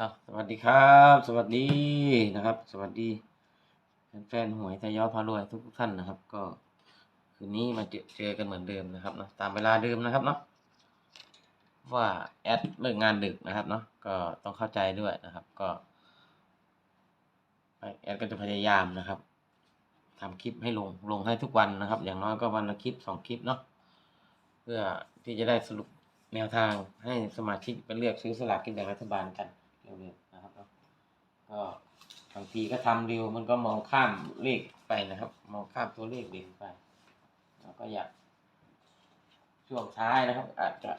อ้าวสวัสดีครับ สวัสดีนะครับ สวัสดีแฟนๆหวยทยอพารวยทุกท่านนะครับ ก็คืนนี้มาเจอเจอกันเหมือนเดิมนะครับเนาะตามเวลาเดิมนะครับเนาะว่าแอดเลิกงานดึกนะครับเนาะก็ต้องเข้าใจด้วยนะครับ ก็แอดก็จะพยายามนะครับทำคลิปให้ลงลงให้ทุกวันนะครับ อย่างน้อยก็วันละคลิปสองคลิปเนาะเพื่อที่จะได้สรุปแนวทางให้สมาชิกไปเลือกซื้อสลากกินแบ่งรัฐบาลกัน เร็วๆนะครับก็บางทีก็ทำเร็วมันก็มองข้ามเลขไปนะครับ มองข้ามตัวเลขเด่นไปเราก็อยากช่วงท้ายนะครับ อาจจะ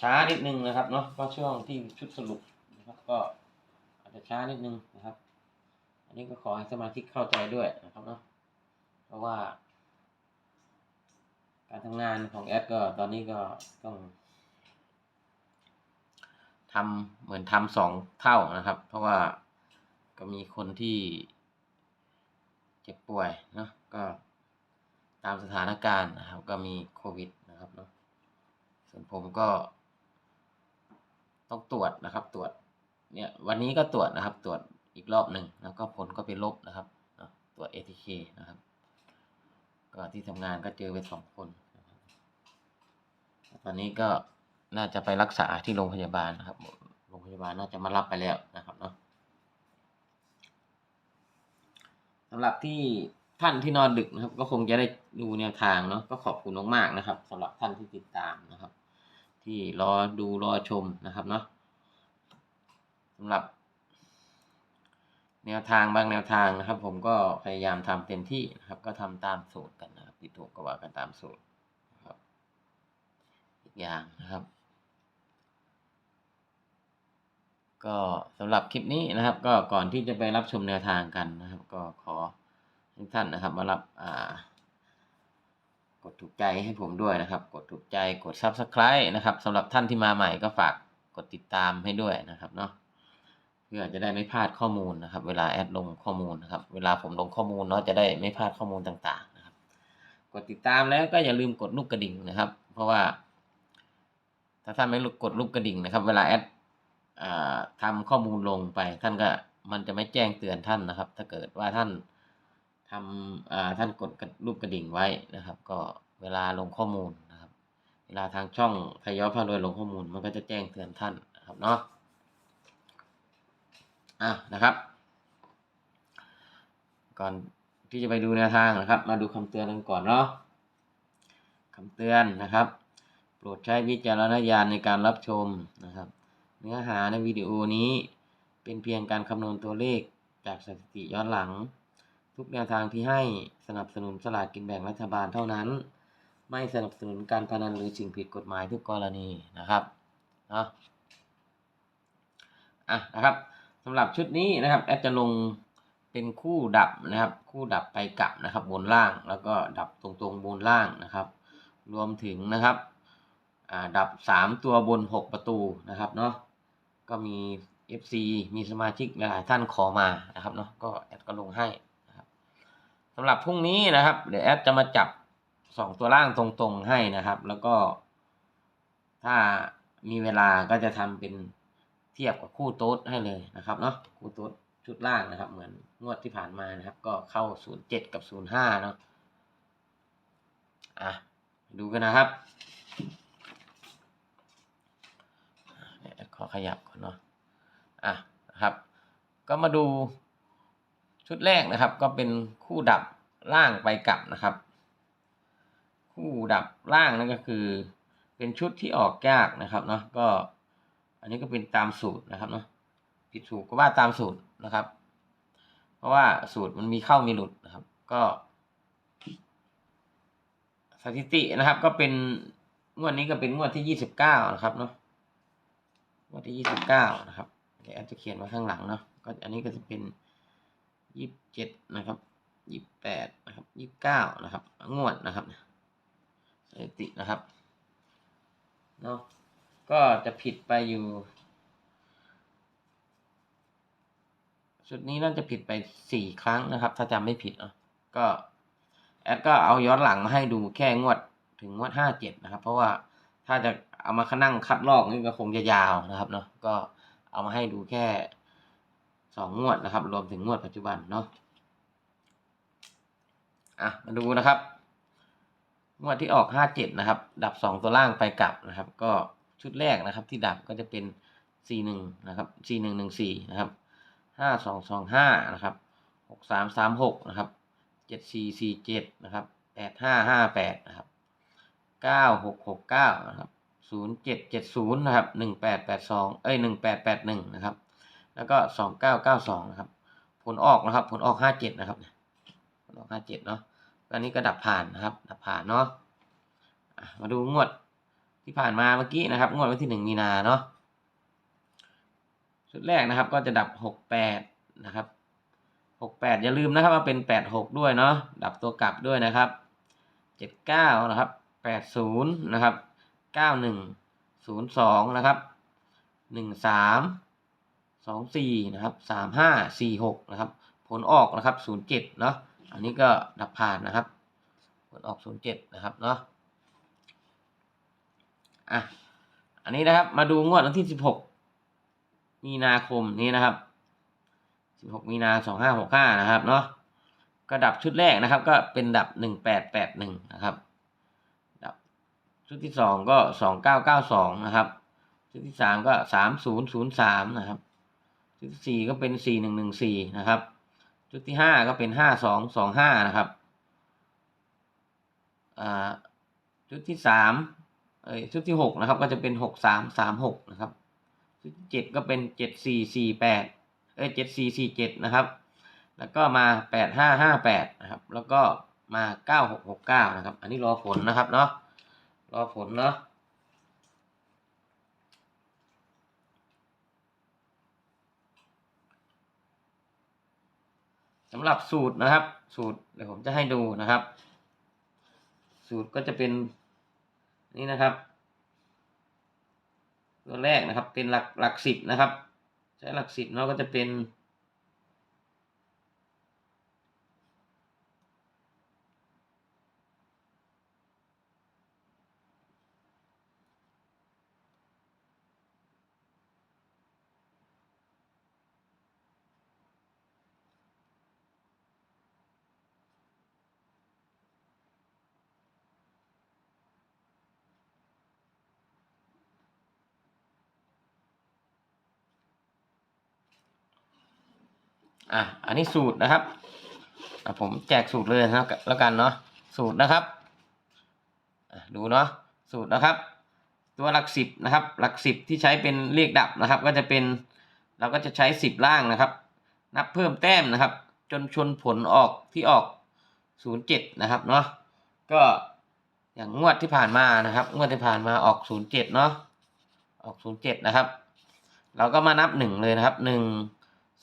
ช้านิดนึงนะครับเนาะก็ช่วงที่ชุดสรุปนะครับก็อาจจะช้านิดนึงนะครับ อันนี้ก็ขอให้สมาชิกเข้าใจด้วยนะครับเนาะเพราะว่า การทำงานของแอดก็ตอนนี้ก็ต้อง ทำเหมือนทำสองเท่านะครับ เพราะว่าก็มีคนที่เจ็บป่วยเนาะก็ตามสถานการณ์นะครับ ก็มีโควิดนะครับเนาะส่วนผมก็ ต้องตรวจนะครับ ตรวจเนี่ยวันนี้ก็ตรวจนะครับ ตรวจอีกรอบหนึ่งแล้วก็ผลก็เป็นลบนะครับตรวจ ATK นะครับ ก็ที่ทำงานก็เจอไปสองคนนะครับตอนนี้ก็ น่าจะไปรักษาที่โรงพยาบาลนะครับ โรงพยาบาลน่าจะมารับไปแล้วนะครับเนาะสำหรับที่ท่านที่นอนดึกนะครับ ก็คงจะได้ดูแนวทางเนาะก็ขอบคุณมากๆนะครับสำหรับท่านที่ติดตามนะครับ ที่รอดูรอชมนะครับเนาะสำหรับ แนวทางบางแนวทางนะครับ ผมก็พยายามทำเต็มที่นะครับ ก็ทำตามสูตรกันนะครับผิดถูกก็ว่ากันตามสูตรนะครับ อีกอย่างนะครับ ก็สำหรับคลิปนี้นะครับ ก็ก่อนที่จะไปรับชมแนวทางกันนะครับ ก็ขอให้ท่านนะครับ มารับอ่ากดถูกใจให้ผมด้วยนะครับ กดถูกใจกด subscribe นะครับสำหรับท่านที่มาใหม่ก็ฝากกดติดตามให้ด้วยนะครับเนาะเพื่อจะได้ไม่พลาดข้อมูลนะครับ เวลาแอดลงข้อมูลนะครับ เวลาผมลงข้อมูลเนาะจะได้ไม่พลาดข้อมูลต่างๆนะครับ กดติดตามแล้วก็อย่าลืมกดลูกกระดิ่งนะครับ เพราะว่า ถ้าท่านไม่กดลูกกระดิ่งนะครับ เวลาแอด อ่าทำข้อมูลลงไป ท่านก็มันจะไม่แจ้งเตือนท่านนะครับ ถ้าเกิดว่าท่านทำท่านกดรูปกระดิ่งไว้นะครับ ก็เวลาลงข้อมูลนะครับ เวลาทางช่องพยอพารวยลงข้อมูลมันก็จะแจ้งเตือนท่านนะครับเนาะอะนะครับ ก่อนที่จะไปดูแนวทางนะครับ มาดูคำเตือนกันก่อนเนาะคำเตือนนะครับ โปรดใช้วิจารณญาณในการรับชมนะครับ เนื้อหาในวิดีโอนี้เป็นเพียงการคำนวณตัวเลขจากสถิติย้อนหลัง ทุกแนวทางที่ให้สนับสนุนสลากกินแบ่งรัฐบาลเท่านั้น ไม่สนับสนุนการพนันหรือสิ่งผิดกฎหมายทุกกรณีนะครับเนาะอะนะครับสำหรับชุดนี้นะครับแอดจะลงเป็นคู่ดับนะครับ คู่ดับไปกลับนะครับ บนล่างแล้วก็ดับตรงๆบนล่างนะครับ รวมถึงนะครับอ่าดับสามตัวบนหกประตูนะครับเนาะ ก็มี FC มีสมาชิกหลายท่านขอมานะครับเนาะก็แอดก็ลงให้นะครับสำหรับพรุ่งนี้นะครับ เดี๋ยวแอดจะมาจับสองตัวล่างตรงๆให้นะครับ แล้วก็ ถ้ามีเวลาก็จะทำเป็นเทียบกับคู่โต๊ดให้เลยนะครับเนาะคู่โต๊ดชุดล่างนะครับ เหมือนงวดที่ผ่านมานะครับ ก็เข้า 07 กับ 05เนาะอะดูกันนะครับเดี๋ ขยับก่อนเนาะอะนะครับ ก็มาดูชุดแรกนะครับ ก็เป็นคู่ดับล่างไปกลับนะครับ คู่ดับล่างนั่นก็คือ เป็นชุดที่ออกยากนะครับเนาะก็ อันนี้ก็เป็นตามสูตรนะครับเนาะผิดถูกก็ว่าตามสูตรนะครับ เพราะว่าสูตรมันมีเข้ามีหลุดนะครับ ก็สถิตินะครับ ก็เป็นงวดนี้ก็เป็นงวดที่ยี่สิบเก้านะครับเนาะ วดที่ยี่สิบเก้านะครับเดี๋ยวแอดจะเขียนไว้ข้างหลังเนาะก็อันนี้ก็จะเป็นยี่สิบเจ็ดนะครับยี่สิบแปดนะครับยี่สิบเก้านะครับ งวดนะครับสถิตินะครับเนาะก็จะผิดไปอยู่ชุดนี้น่าจะผิดไปสี่ครั้งนะครับ ถ้าจำไม่ผิดเนาะก็ แอดก็เอาย้อนหลังมาให้ดูแค่งวดถึงงวดห้าเจ็ดนะครับ เพราะว่าถ้าจะ เอามานั่งคัดลอกนี่ก็คงจะยาวนะครับเนาะก็เอามาให้ดูแค่สองงวดนะครับ รวมถึงงวดปัจจุบันเนาะอะมาดูนะครับงวดที่ออกห้าเจ็ดนะครับ ดับสองตัวล่างไปกลับนะครับ ก็ชุดแรกนะครับ ที่ดับก็จะเป็นสี่หนึ่งนะครับสี่หนึ่งหนึ่งสี่นะครับห้าสองสองห้านะครับหกสามสามหกนะครับเจ็ดสี่สี่เจ็ดนะครับแปดห้าห้าแปดนะครับเก้าหกหกเก้านะครับ ศูนย์เจ็ดเจ็ดศูนย์นะครับหนึ่งแปดแปดสองเอ้ยหนึ่งแปดแปดหนึ่งนะครับ แล้วก็สองเก้าเก้าสองนะครับ ผลออกนะครับ ผลออกห้าเจ็ดนะครับผลออกห้าเจ็ดเนาะอันนี้ก็ดับผ่านนะครับ ดับผ่านเนาะมาดูงวดที่ผ่านมาเมื่อกี้นะครับ งวดวันที่หนึ่งมีนาเนาะชุดแรกนะครับ ก็จะดับหกแปดนะครับหกแปดอย่าลืมนะครับว่าเป็นแปดหกด้วยเนาะดับตัวกลับด้วยนะครับเจ็ดเก้านะครับแปดศูนย์นะครับ เก้าหนึ่งศูนย์สองนะครับหนึ่งสามสองสี่นะครับสามห้าสี่หกนะครับ ผลออกนะครับศูนย์เจ็ดเนาะอันนี้ก็ดับผ่านนะครับ ผลออกศูนย์เจ็ดนะครับเนาะอะอันนี้นะครับมาดูงวดวันที่สิบหกมีนาคมนี้นะครับสิบหกมีนาสองห้าหกห้านะครับเนาะก็ดับชุดแรกนะครับ ก็เป็นดับหนึ่งแปดแปดหนึ่งนะครับดับ ชุดที่สองก็สองเก้าเก้าสองนะครับชุดที่สามก็สามศูนย์ศูนย์สามนะครับชุดที่สี่ก็เป็นสี่หนึ่งหนึ่งสี่นะครับ ชุดที่ห้าก็เป็นห้าสองสองห้านะครับอ่าชุดที่สามเอ้ยชุดที่หกนะครับก็จะเป็นหกสามสามหกนะครับ ชุดที่เจ็ดก็เป็นเจ็ดสี่สี่แปดเอ้ยเจ็ดสี่สี่เจ็ดนะครับ แล้วก็มาแปดห้าห้าแปดนะครับ แล้วก็มาเก้าหกหกเก้านะครับ อันนี้รอผลนะครับเนาะ รอผลเนาะสำหรับสูตรนะครับ สูตรเดี๋ยวผมจะให้ดูนะครับ สูตรก็จะเป็นนี่นะครับ ตัวแรกนะครับเป็นหลักหลักสิบนะครับ ใช้หลักสิบเนาะก็จะเป็น อะอันนี้สูตรนะครับผมแจกสูตรเลยนะครับแล้วกันเนาะสูตรนะครับดูเนาะสูตรนะครับ ตัวหลักสิบนะครับ หลักสิบที่ใช้เป็นเลขดับนะครับ ก็จะเป็นเราก็จะใช้สิบล่างนะครับ นับเพิ่มแต้มนะครับ จนชนผลออกที่ออกศูนย์เจ็ดนะครับเนาะก็อย่างงวดที่ผ่านมานะครับงวดที่ผ่านมาออกศูนย์เจ็ดเนาะออกศูนย์เจ็ดนะครับ เราก็มานับหนึ่งเลยนะครับหนึ่ง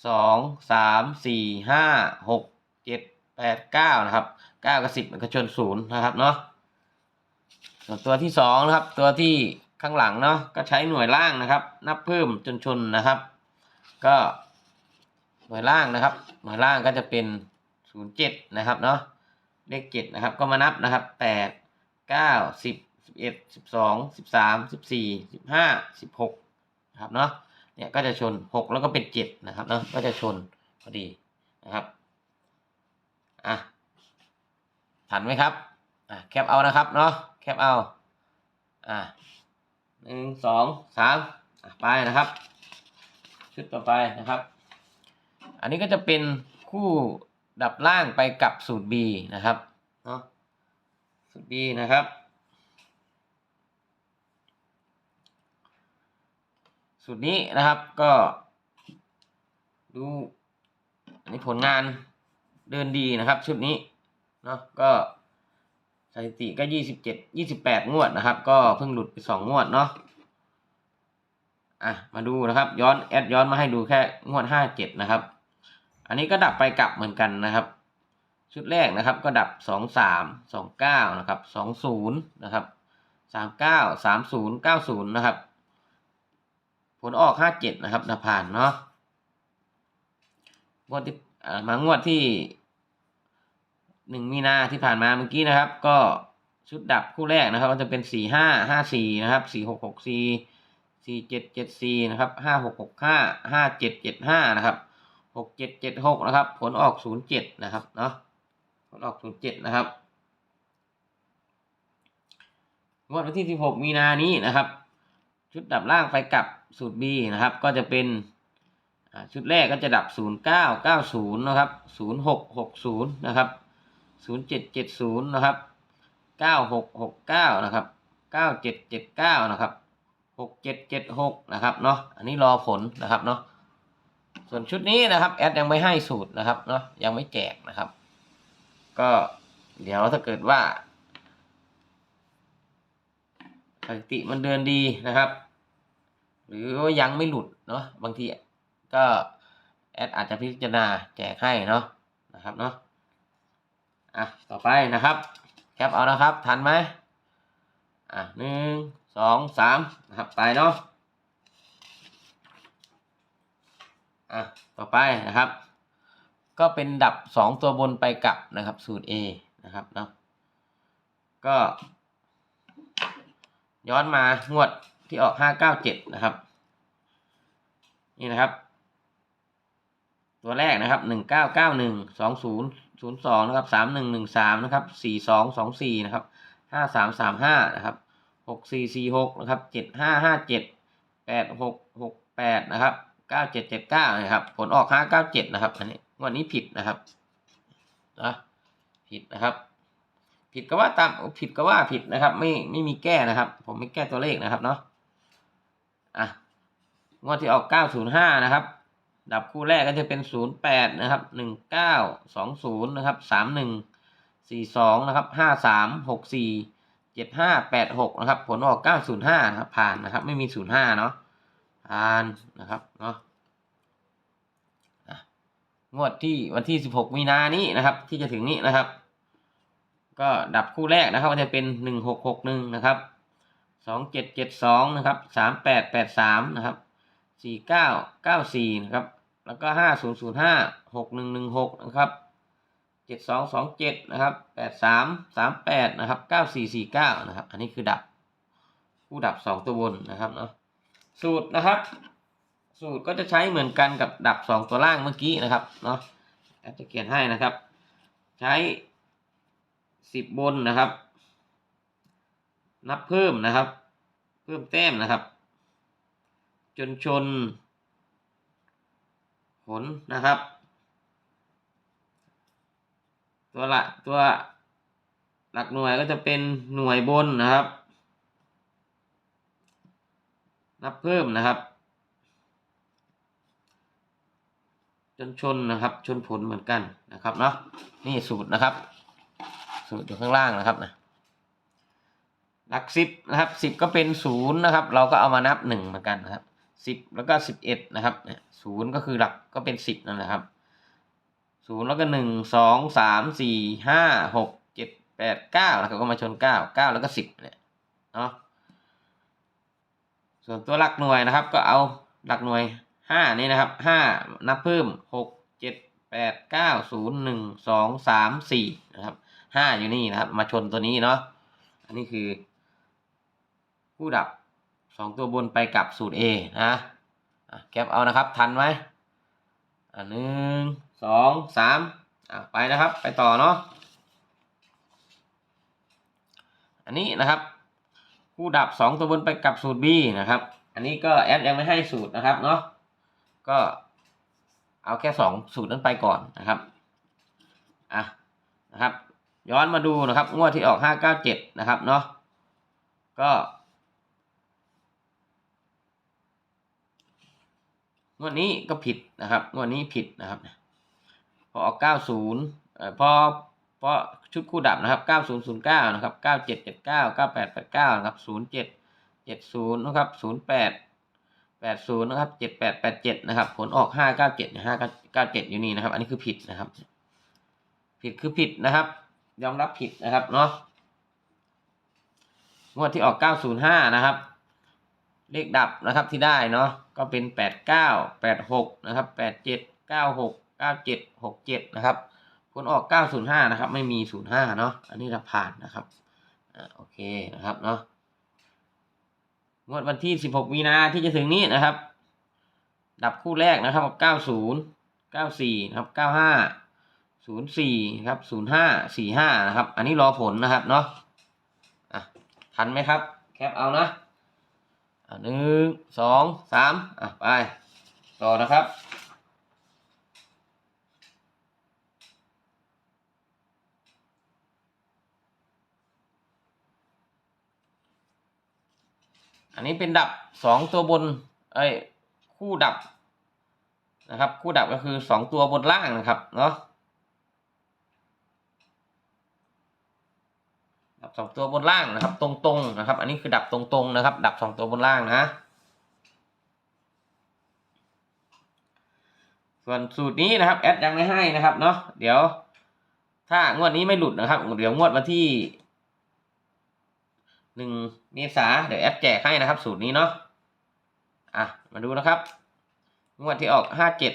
สองสามสี่ห้าหกเจ็ดแปดเก้านะครับเก้ากับสิบมันก็ชนศูนย์นะครับเนาะส่วนตัวที่สองนะครับ ตัวที่ข้างหลังเนาะก็ใช้หน่วยล่างนะครับ นับเพิ่มจนชนนะครับ ก็หน่วยล่างนะครับ หน่วยล่างก็จะเป็นศูนย์เจ็ดนะครับเนาะเลขเจ็ดนะครับ ก็มานับนะครับแปดเก้าสิบสิบเอ็ดสิบสองสิบสามสิบสี่สิบห้าสิบหกนะครับเนาะ เนี่ยก็จะชนหกแล้วก็เป็นเจ็ดนะครับเนาะก็จะชนพอดีนะครับอะทันไหมครับอะแคปเอานะครับเนาะแคปเอาอะหนึ่งสองสามไปนะครับ ชุดต่อไปนะครับ อันนี้ก็จะเป็นคู่ดับล่างไปกับสูตร B นะครับเนาะสูตร B นะครับ สูตรนี้นะครับก็ ดูอันนี้ผลงานเดินดีนะครับ ชุดนี้เนาะก็สถิติก็ยี่สิบเจ็ดยี่สิบแปดงวดนะครับ ก็เพิ่งหลุดไปสองงวดเนาะอะมาดูนะครับ ย้อนแอดย้อนมาให้ดูแค่งวดห้าเจ็ดนะครับ อันนี้ก็ดับไปกลับเหมือนกันนะครับ ชุดแรกนะครับ ก็ดับสองสามสองเก้านะครับสองศูนย์นะครับสามเก้าสามศูนย์เก้าศูนย์นะครับ ผลออกห้าเจ็ดนะครับนะผ่านเนาะงวดที่มางวดที่หนึ่งมีนาที่ผ่านมาเมื่อกี้นะครับ ก็ชุดดับคู่แรกนะครับ ก็จะเป็นสี่ห้าห้าสี่นะครับสี่หกหกสี่สี่เจ็ดเจ็ดสี่นะครับห้าหกหกห้าห้าเจ็ดเจ็ดห้านะครับหกเจ็ดเจ็ดหกนะครับ ผลออกศูนย์เจ็ดนะครับเนาะผลออกศูนย์เจ็ดนะครับงวดวันที่สิบหกมีนานี้นะครับ ชุดดับล่างไปกับสูตร B นะครับ ก็จะเป็นชุดแรกก็จะดับศูนย์เก้าเก้าศูนย์นะครับศูนย์หกหกศูนย์นะครับศูนย์เจ็ดเจ็ดศูนย์นะครับเก้าหกหกเก้านะครับเก้าเจ็ดเจ็ดเก้านะครับหกเจ็ดเจ็ดหกนะครับเนาะ อันนี้รอผลนะครับเนาะ ส่วนชุดนี้นะครับแอดยังไม่ให้สูตรนะครับเนาะ ยังไม่แจกนะครับ ก็เดี๋ยวถ้าเกิดว่า สถิติมันเดินดีนะครับ หรือว่ายังไม่หลุดเนาะบางทีก็แอดอาจจะพิจารณาแจกให้เนาะนะครับเนาะอะต่อไปนะครับแคปเอานะครับ ทันไหมอะหนึ่งสองสามนะครับไปเนาะอะต่อไปนะครับ ก็เป็นดับสองตัวบนไปกลับนะครับ สูตร A นะครับเนาะก็ ย้อนมางวดที่ออกห้าเก้าเจ็ดนะครับ นี่นะครับ ตัวแรกนะครับหนึ่งเก้าเก้าหนึ่งสองศูนย์ศูนย์สองนะครับสามหนึ่งหนึ่งสามนะครับสี่สองสองสี่นะครับห้าสามสามห้านะครับหกสี่สี่หกนะครับเจ็ดห้าห้าเจ็ดแปดหกหกแปดนะครับเก้าเจ็ดเจ็ดเก้านะครับผลออกห้าเก้าเจ็ดนะครับอันนี้งวดนี้ผิดนะครับนะผิดนะครับ ผิดก็ว่าตามผิดก็ว่าผิดนะครับ ไม่ไม่มีแก้นะครับ ผมไม่แก้ตัวเลขนะครับเนาะอะงวดที่ออกเก้าศูนย์ห้านะครับ ดับคู่แรกก็จะเป็นศูนย์แปดนะครับหนึ่งเก้าสองศูนย์นะครับสามหนึ่งสี่สองนะครับห้าสามหกสี่เจ็ดห้าแปดหกนะครับ ผลออกเก้าศูนย์ห้านะครับ ผ่านนะครับ ไม่มีศูนย์ห้าเนาะผ่านนะครับเนาะอะงวดที่วันที่สิบหกมีนานี้นะครับ ที่จะถึงนี้นะครับ ก็ดับคู่แรกนะครับก็จะเป็นหนึ่งหกหกหนึ่งนะครับสองเจ็ดเจ็ดสองนะครับสามแปดแปดสามนะครับสี่เก้าเก้าสี่นะครับแล้วก็ห้าศูนย์ศูนย์ห้าหกหนึ่งหนึ่งหกนะครับเจ็ดสองสองเจ็ดนะครับแปดสามสามแปดนะครับเก้าสี่สี่เก้านะครับ อันนี้คือดับคู่ดับสองตัวบนนะครับเนาะสูตรนะครับ สูตรก็จะใช้เหมือนกันกับดับสองตัวล่างเมื่อกี้นะครับเนาะแอดจะเขียนให้นะครับ ใช้ สิบบนนะครับ นับเพิ่มนะครับ เพิ่มแต้มนะครับ จนชน ผลนะครับ ตัวละตัวหลักหน่วยก็จะเป็นหน่วยบนนะครับ นับเพิ่มนะครับ จนชนนะครับ ชนผลเหมือนกันนะครับเนาะนี่สูตรนะครับ สูตรอยู่ข้างล่างนะครับนะหลักสิบนะครับสิบก็เป็นศูนย์นะครับ เราก็เอามานับหนึ่งเหมือนกันนะครับสิบแล้วก็สิบเอ็ดนะครับเนี่ยศูนย์ก็คือหลักก็เป็นสิบนั่นแหละครับศูนย์แล้วก็หนึ่งสองสามสี่ห้าหกเจ็ดแปดเก้านะครับก็มาชนเก้าเก้าแล้วก็สิบเนี่ยเนาะส่วนตัวหลักหน่วยนะครับ ก็เอาหลักหน่วยห้านี่นะครับห้านับเพิ่มหกเจ็ดแปดเก้าศูนย์หนึ่งสองสามสี่นะครับ ห้าอยู่นี่นะครับ มาชนตัวนี้เนาะอันนี้คือผู้ดับสองตัวบนไปกับสูตร A นะอะแคปเอานะครับ ทันไหมอะหนึ่งสองสามอะไปนะครับ ไปต่อเนาะอันนี้นะครับผู้ดับสองตัวบนไปกับสูตร B นะครับ อันนี้ก็แอดยังไม่ให้สูตรนะครับเนาะก็เอาแค่สองสูตรนั้นไปก่อนนะครับอะนะครับ ย้อนมาดูนะครับ งวดที่ออกห้าเก้าเจ็ดนะครับเนาะก็งวดนี้ก็ผิดนะครับงวดนี้ผิดนะครับ พอออกเก้าศูนย์พอพอชุดคู่ดับนะครับเก้าศูนย์ศูนย์เก้านะครับเก้าเจ็ดเจ็ดเก้าเก้าแปดแปดเก้านะครับศูนย์เจ็ดเจ็ดศูนย์นะครับศูนย์แปดแปดศูนย์นะครับเจ็ดแปดแปดเจ็ดนะครับ ผลออกห้าเก้าเจ็ดห้าเก้าเจ็ดอยู่นี่นะครับ อันนี้คือผิดนะครับ ผิดคือผิดนะครับ ยอมรับผิดนะครับเนาะงวดที่ออกเก้าศูนย์ห้านะครับ เลขดับนะครับที่ได้เนาะก็เป็นแปดเก้าแปดหกนะครับแปดเจ็ดเก้าหกเก้าเจ็ดหกเจ็ดนะครับผลออกเก้าศูนย์ห้านะครับ ไม่มีศูนย์ห้าเนาะอันนี้เราผ่านนะครับอ่าโอเคนะครับเนาะงวดวันที่สิบหกมีนาที่จะถึงนี้นะครับ ดับคู่แรกนะครับเก้าศูนย์เก้าสี่นะครับเก้าห้า ศูนย์สี่ครับศูนย์ห้าสี่ห้านะครับ อันนี้รอผลนะครับเนาะอะทันไหมครับ แคปเอานะอะหนึ่งสองสามอะไปต่อนะครับอันนี้เป็นดับสองตัวบนเอ้ยคู่ดับนะครับ คู่ดับก็คือสองตัวบนล่างนะครับเนาะ ดับสองตัวบนล่างนะครับ ตรงๆนะครับ อันนี้คือดับตรงๆนะครับ ดับสองตัวบนล่างนะส่วนสูตรนี้นะครับแอดยังไม่ให้นะครับเนาะเดี๋ยว ถ้างวดนี้ไม่หลุดนะครับเดี๋ยวงวดวันที่หนึ่งเมษาเดี๋ยวแอดแจกให้นะครับ สูตรนี้เนาะอะมาดูนะครับ งวดที่ออกห้าเจ็ด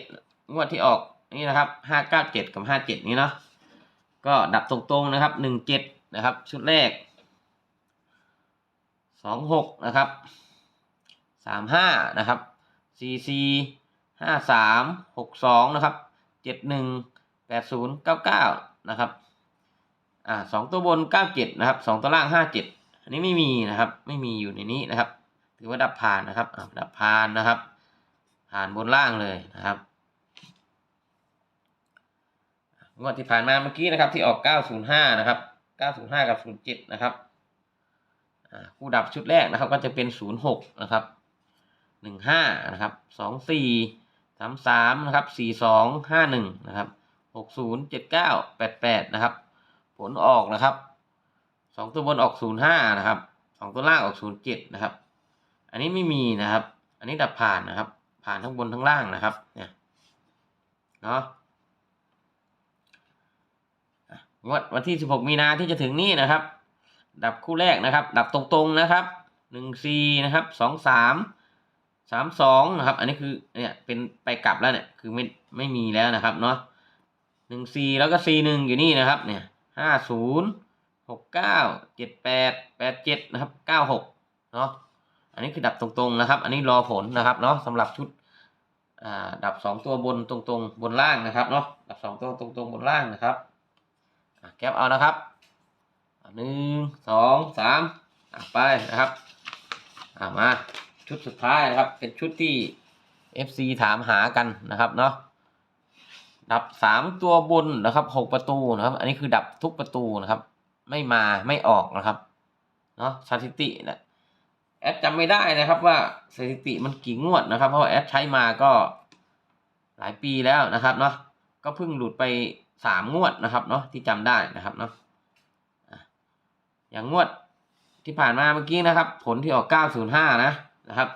งวดที่ออกนี่นะครับห้าเก้าเจ็ดกับห้าเจ็ดนี้เนาะก็ดับตรงๆนะครับหนึ่งเจ็ด นะครับ ชุดแรกสองหกนะครับสามห้านะครับสี่สี่ห้าสามหกสองนะครับเจ็ดหนึ่งแปดศูนย์เก้าเก้านะครับอ่าสองตัวบนเก้าเจ็ดนะครับสองตัวล่างห้าเจ็ดอันนี้ไม่มีนะครับ ไม่มีอยู่ในนี้นะครับ ถือว่าดับผ่านนะครับดับผ่านนะครับ ผ่านบนล่างเลยนะครับงวดที่ผ่านมาเมื่อกี้นะครับที่ออก 905 นะครับ 905 กับ 07 นะครับคู่ดับชุดแรกนะครับ ก็จะเป็น 06 นะครับ 15 นะครับ 24 33 นะครับ 42 51 นะครับ 60 79 88 นะครับ ผลออกนะครับสองตัวบนออก 05 นะครับสองตัวล่างออก 07 นะครับ อันนี้ไม่มีนะครับ อันนี้ดับผ่านนะครับ ผ่านทั้งบนทั้งล่างนะครับ เนี่ย เนาะอะ งวดวันที่ 16 มีนาที่จะถึงนี้นะครับ ดับคู่แรกนะครับ ดับตรงๆนะครับหนึ่งซีนะครับสองสามสามสองนะครับ อันนี้คือเนี่ยเป็นไปกลับแล้วเนี่ยคือไม่ไม่มีแล้วนะครับเนาะหนึ่งสี่แล้วก็สี่หนึ่งอยู่นี่นะครับ เนี่ยห้าศูนย์หกเก้าเจ็ดแปดแปดเจ็ดนะครับเก้าหกเนาะอันนี้คือดับตรงๆนะครับ อันนี้รอผลนะครับเนาะสำหรับชุดอ่าดับสองตัวบนตรงๆ บนล่างนะครับเนาะดับสองตัวตรงๆ บนล่างนะครับ แคปเอานะครับหนึ่งสองสามไปนะครับมาชุดสุดท้ายนะครับ เป็นชุดที่ FC ถามหากันนะครับเนาะดับสามตัวบนนะครับหกประตูนะครับ อันนี้คือดับทุกประตูนะครับ ไม่มาไม่ออกนะครับเนาะสถิตินะแอดจำไม่ได้นะครับว่าสถิติมันกี่งวดนะครับ เพราะว่าแอดใช้มาก็หลายปีแล้วนะครับเนาะก็เพิ่งหลุดไป สามงวดนะครับเนาะที่จำได้นะครับเนาะอย่างงวดที่ผ่านมาเมื่อกี้นะครับ ผลที่ออก 905 นะนะครับ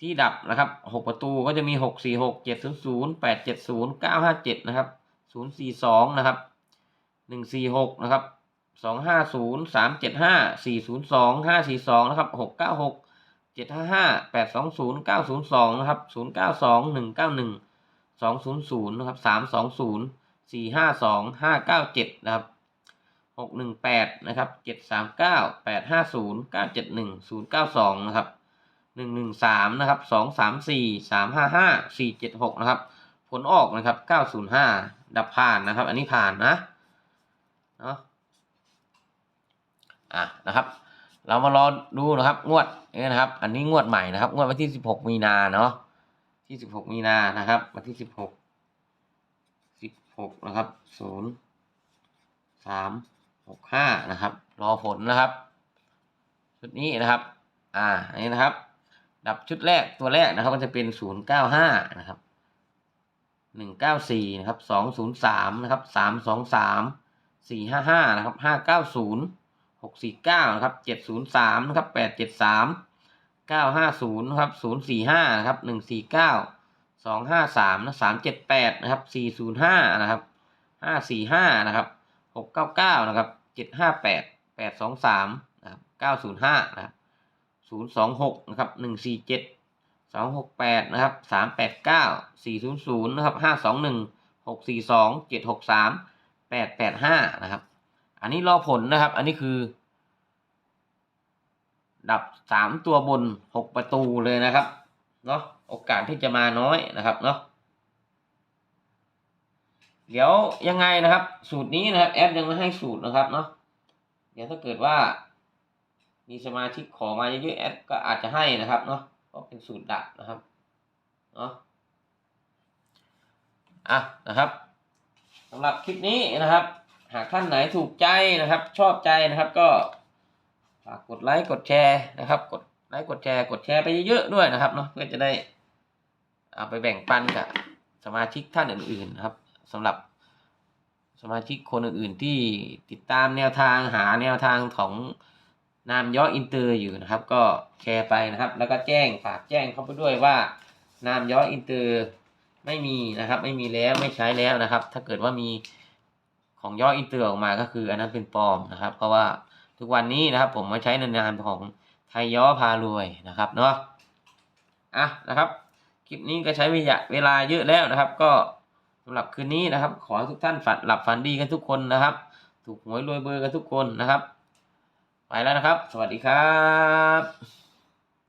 ที่ดับนะครับหกประตูก็จะมีหกสี่หกเจ็ดศูนย์ศูนย์แปดเจ็ดศูนย์เก้าห้าเจ็ดนะครับศูนย์สี่สองนะครับหนึ่งสี่หกนะครับสองห้าศูนย์สามเจ็ดห้าสี่ศูนย์สองห้าสี่สองนะครับหกเก้าหกเจ็ดห้าห้าแปดสองศูนย์เก้าศูนย์สองนะครับศูนย์เก้า สองศูนย์ศูนย์นะครับสามสองศูนย์สี่ห้าสองห้าเก้าเจ็ดนะครับหกหนึ่งแปดนะครับเจ็ดสามเก้าแปดห้าศูนย์เก้าเจ็ดหนึ่งศูนย์เก้าสองนะครับหนึ่งหนึ่งสามนะครับสองสามสี่สามห้าห้าสี่เจ็ดหกนะครับผลออกนะครับเก้าศูนย์ห้าดับผ่านนะครับ อันนี้ผ่านนะเนาะอะนะครับ เรามารอดูนะครับ งวดนี่นะครับ อันนี้งวดใหม่นะครับ งวดวันที่สิบหกมีนาเนาะ ที่สิบหกมีนานะครับวันที่สิบหกสิบหกนะครับศูนย์สามหกห้านะครับ รอผลนะครับชุดนี้นะครับ อ่าอันนี้นะครับ ดับชุดแรกตัวแรกนะครับ ก็จะเป็นศูนย์เก้าห้านะครับหนึ่งเก้าสี่นะครับสองศูนย์สามนะครับสามสองสามสี่ห้าห้านะครับห้าเก้าศูนย์หกสี่เก้านะครับเจ็ดศูนย์สามนะครับแปดเจ็ดสาม เก้าห้าศูนย์นะครับศูนย์สี่ห้านะครับหนึ่งสี่เก้าสองห้าสามนะสามเจ็ดแปดนะครับสี่ศูนย์ห้านะครับห้าสี่ห้านะครับหกเก้าเก้านะครับเจ็ดห้าแปดแปดสองสามนะครับเก้าศูนย์ห้านะครับศูนย์สองหกนะครับหนึ่งสี่เจ็ดสองหกแปดนะครับสามแปดเก้าสี่ศูนย์ศูนย์นะครับห้าสองหนึ่งหกสี่สองเจ็ดหกสามแปดแปดห้านะครับ อันนี้รอผลนะครับ อันนี้คือ ดับสามตัวบนหกประตูเลยนะครับเนาะโอกาสที่จะมาน้อยนะครับเนาะเดี๋ยวยังไงนะครับ สูตรนี้นะครับ แอดยังไม่ให้สูตรนะครับเนาะเดี๋ยวถ้าเกิดว่า มีสมาชิกขอมาเยอะๆแอดก็อาจจะให้นะครับเนาะเพราะเป็นสูตรดักนะครับเนาะอะนะครับสำหรับคลิปนี้นะครับ หากท่านไหนถูกใจนะครับ ชอบใจนะครับก็ากกดไลค์กดแชร์นะครับ กดไลค์กดแชร์กดแชร์ไปเยอะๆด้วยนะครับเนาะเพื่อจะได้เอาไปแบ่งปันกับสมาชิกท่านอื่นๆนะครับสำหรับสมาชิกคนอื่นๆที่ติดตามแนวทางหาแนวทางของนามย่ออินเตอร์อยู่นะครับ ก็แชร์ไปนะครับ แล้วก็แจ้งฝากแจ้งเข้าไปด้วยว่านามย่ออินเตอร์ไม่มีนะครับ ไม่มีแล้วไม่ใช้แล้วนะครับ ถ้าเกิดว่ามีของย่ออินเตอร์ออกมาก็คืออันนั้นเป็นปลอมนะครับ เพราะว่า ทุกวันนี้นะครับผมมาใช้ในนามของไทยย่อพารวยนะครับเนาะอะนะครับ คลิปนี้ก็ใช้เวลาเยอะแล้วนะครับ ก็สำหรับคืนนี้นะครับ ขอทุกท่านฝันหลับฝันดีกันทุกคนนะครับ ถูกหวยรวยเบอร์กันทุกคนนะครับ ไปแล้วนะครับ สวัสดีครับ